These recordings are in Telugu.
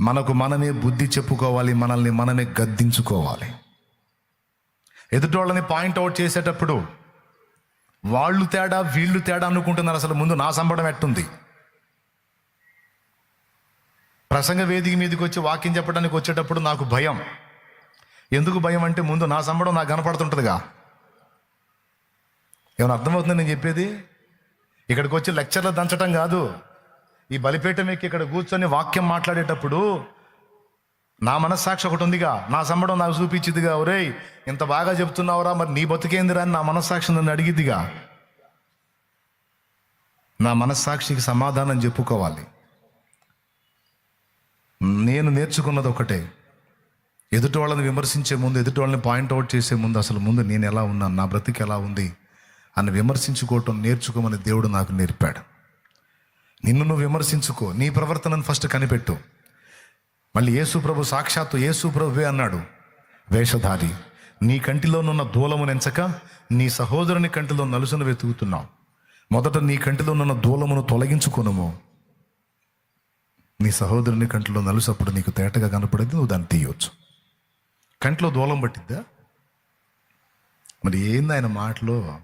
మనకు మనమే బుద్ధి చెప్పుకోవాలి మనల్ని మనమే గద్దించుకోవాలి. ఎదుటోళ్ళని పాయింట్ అవుట్ చేసేటప్పుడు వాళ్ళు తేడా వీళ్ళు తేడా అనుకుంటున్నారు. అసలు ముందు నా సంబడం ఎట్టుంది? ప్రసంగ వేదిక మీదకి వచ్చి వాక్యం చెప్పడానికి వచ్చేటప్పుడు నాకు భయం. ఎందుకు భయం అంటే ముందు నా సంబడం నాకు కనపడుతుంటుందిగా. ఏమైనా అర్థమవుతుంది నేను చెప్పేది? ఇక్కడికి వచ్చి లెక్చర్లు దంచటం కాదు. ఈ బలిపీఠం ఎక్కి ఇక్కడ కూర్చొని వాక్యం మాట్లాడేటప్పుడు నా మనస్సాక్షి ఒకటి ఉందిగా. నా సంబడం నాకు చూపించిదిగా. ఒరే ఇంత బాగా చెప్తున్నావురా మరి నీ బతికేందిరా అని నా మనస్సాక్షి నన్ను అడిగిద్దిగా నా మనస్సాక్షికి సమాధానం చెప్పుకోవాలి. నేను నేర్చుకున్నది ఒకటే. ఎదుటి వాళ్ళని విమర్శించే ముందు ఎదుటి వాళ్ళని పాయింట్ అవుట్ చేసే ముందు అసలు ముందు నేను ఎలా ఉన్నాను నా బ్రతికి ఎలా ఉంది అని విమర్శించుకోవటం నేర్చుకోమని దేవుడు నాకు నేర్పాడు. నిన్ను నువ్వు విమర్శించుకో. నీ ప్రవర్తనను ఫస్ట్ కనిపెట్టు. మళ్ళీ యేసు ప్రభు సాక్షాత్తు యేసు ప్రభువే అన్నాడు. వేషధారి నీ కంటిలోనున్న దూలము నెంచక నీ సహోదరుని కంటిలో నలుసును వెతుకుతున్నావు. మొదట నీ కంటిలోనున్న దూలమును తొలగించుకొనుము. నీ సహోదరుని కంటిలో నలుసు అప్పుడు నీకు తేటగా కనపడేది నువ్వు దాన్ని తీయవచ్చు కంట్లో దూలం పట్టిద్దా? మరి ఏంది ఆయన మాటలో?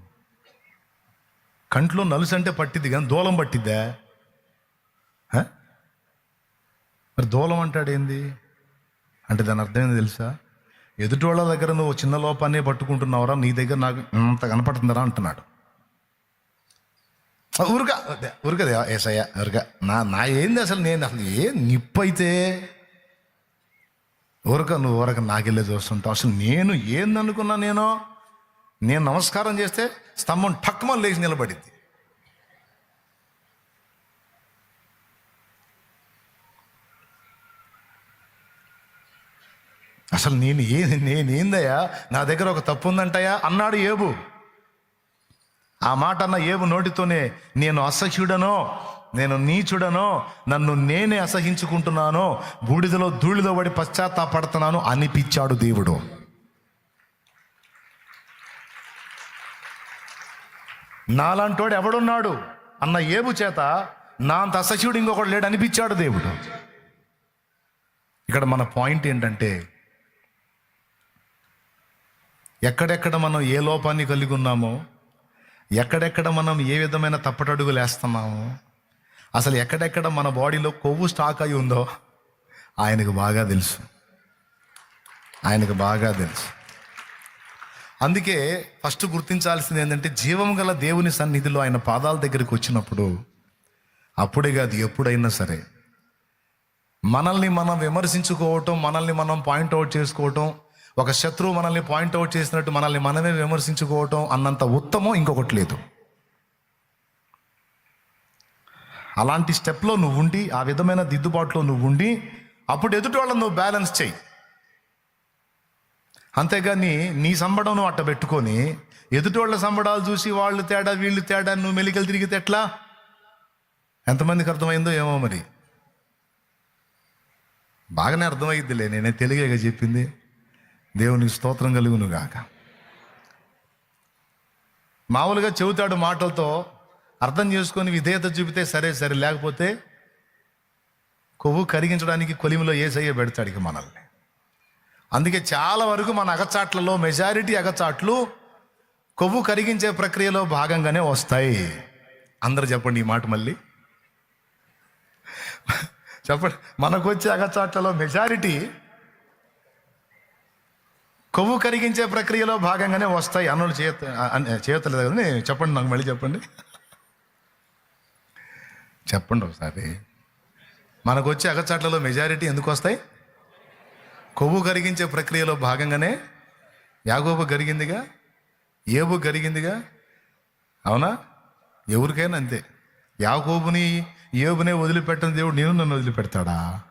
కంట్లో నలుసు అంటే పట్టిద్ది కానీ దూలం పట్టిద్దా? మరి దూలం అంటాడు ఏంది? అంటే దాని అర్థం ఏంది తెలుసా? ఎదుటి వాళ్ళ దగ్గర నువ్వు చిన్న లోపాన్ని పట్టుకుంటున్నావురా నీ దగ్గర నాకు అంత కనపడుతుందరా అంటున్నాడు. ఆ, ఊరుగా ఊరుకదే ఏసయ్య ఊరుగా నా నా ఏంది అసలు నేను అసలు ఏ నిప్పైతే? ఊరక నువ్వు ఊరక నాకెళ్ళే చూస్తుంటావు. అసలు నేను ఏందనుకున్నా నేను? నేను నమస్కారం చేస్తే స్తంభం టక్మని లేచి నిలబడింది. అసలు నేను ఏ నేనేందయ్యా నా దగ్గర ఒక తప్పు ఉందంటయా అన్నాడు ఏబు. ఆ మాట అన్న ఏబు నోటితోనే నేను అసహ్యుడనో నేను నీచుడనో నన్ను నేనే అసహించుకుంటున్నానో బూడిదలో ధూళిలో పడి పశ్చాత్తాపడుతున్నాను అనిపించాడు దేవుడు. నాలాంటోడు ఎవడున్నాడు? అన్న ఏబు చేత నా అంత అసహ్యుడు ఇంకొకడు లేడు అనిపించాడు దేవుడు. ఇక్కడ మన పాయింట్ ఏంటంటే ఎక్కడెక్కడ మనం ఏ లోపాన్ని కలిగి ఉన్నామో ఎక్కడెక్కడ మనం ఏ విధమైన తప్పటడుగులు వేస్తున్నామో అసలు ఎక్కడెక్కడ మన బాడీలో కొవ్వు స్టాక్ అయి ఉందో ఆయనకు బాగా తెలుసు. ఆయనకు బాగా తెలుసు. అందుకే ఫస్ట్ గుర్తించాల్సింది ఏంటంటే జీవం గల దేవుని సన్నిధిలో ఆయన పాదాల దగ్గరికి వచ్చినప్పుడు అప్పుడే కాదు ఎప్పుడైనా సరే మనల్ని మనం విమర్శించుకోవటం మనల్ని మనం పాయింట్ అవుట్ చేసుకోవటం ఒక శత్రువు మనల్ని పాయింట్ అవుట్ చేసినట్టు మనల్ని మనమే విమర్శించుకోవటం అన్నంత ఉత్తమం ఇంకొకటి లేదు. అలాంటి స్టెప్లో నువ్వు ఉండి ఆ విధమైన దిద్దుబాటులో నువ్వు ఉండి అప్పుడు ఎదుటి వాళ్ళని నువ్వు బ్యాలెన్స్ చేయి. అంతేగాని నీ సంబడం నువ్వు అట్ట పెట్టుకొని ఎదుటి వాళ్ళ సంబడాలు చూసి వాళ్ళు తేడా వీళ్ళు తేడా నువ్వు మెలికలు తిరిగితే ఎట్లా? ఎంతమందికి అర్థమైందో ఏమో మరి. బాగానే అర్థమైద్దిలే నేనే తెలుగేగా చెప్పింది. దేవునికి స్తోత్రం కలుగునుగాక. మామూలుగా చెబుతాడు మాటలతో అర్థం చేసుకొని విధేయత చూపితే సరే సరే లేకపోతే కొవ్వు కరిగించడానికి కొలిమిలో ఏసయ్య పెడతాడు ఇక మనల్ని. అందుకే చాలా వరకు మన అగచాట్లలో మెజారిటీ అగచాట్లు కొవ్వు కరిగించే ప్రక్రియలో భాగంగానే వస్తాయి. అందరు చెప్పండి ఈ మాట మళ్ళీ. చెప్పండి మనకు వచ్చే అగచాట్లలో మెజారిటీ కొవ్వు కరిగించే ప్రక్రియలో భాగంగానే వస్తాయి. అన్నులు చేత చేయట్లేదు కదండి చెప్పండి నాకు మళ్ళీ చెప్పండి. చెప్పండి ఒకసారి. మనకు వచ్చే అగచాట్లలో మెజారిటీ ఎందుకు వస్తాయి? కొవ్వు కరిగించే ప్రక్రియలో భాగంగానే యాగోబు కరిగిందిగా? ఏబు కరిగిందిగా? అవునా? ఎవరికైనా అంతే. యాకోబుని ఏబునే వదిలిపెట్టని దేవుడు నేను నన్ను వదిలిపెడతాడా?